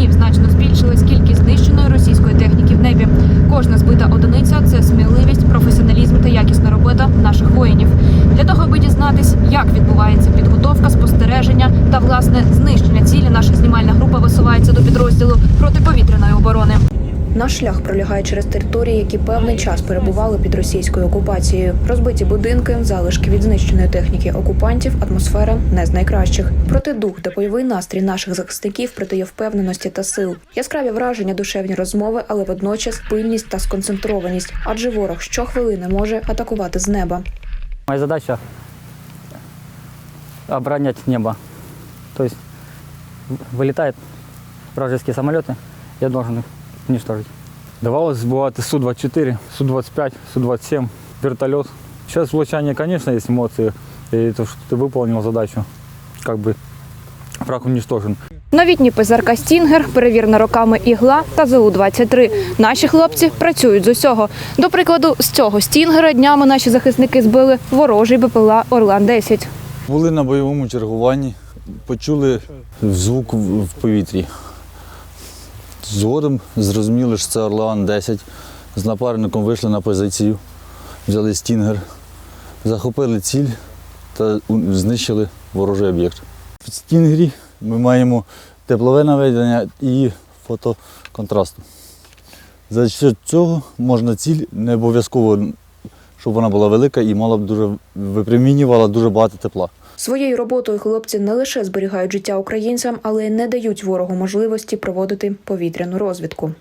днів значно збільшилась кількість знищеної російської техніки в небі. Кожна збита одиниця це сміливість, професіоналізм та якісна робота наших воїнів. Для того, аби дізнатись, як відбувається підготовка, спостереження та власне знищення цілі, наша знімальна група висувається до підрозділу протиповітряної оборони. Наш шлях пролягає через території, які певний час перебували під російською окупацією. Розбиті будинки, залишки від знищеної техніки окупантів, атмосфера не з найкращих. Проте дух та бойовий настрій наших захисників придає впевненості та сил. Яскраві враження, душевні розмови, але водночас пильність та сконцентрованість. Адже ворог щохвилини може атакувати з неба. Моя задача оборонять небо. То есть в- вылетают вражеские самолеты, я должен их уничтожить. Давалось збивати Су-24, Су-25, Су-27, вертолет. Сейчас влучание, конечно, есть эмоции. И то, что ты выполнил задачу, как бы враг уничтожен. Новітній ПЗРК Стінгер, перевірена роками ігла та ЗУ-23. Наші хлопці працюють з усього. До прикладу, з цього Стінгера днями наші захисники збили ворожий БПЛА Орлан-10. Були на бойовому чергуванні, почули звук в в повітрі. Згодом зрозуміли, що це Орлеан 10. З напарником вийшли на позицію, взяли стінгер, захопили ціль та знищили ворожий об'єкт. В стінгері ми маємо теплове наведення і фотоконтрасту. За цього можна ціль не обов'язково, щоб вона була велика і мала б дуже випромінювала дуже багато тепла. Своєю роботою хлопці не лише зберігають життя українцям, але й не дають ворогу можливості проводити повітряну розвідку.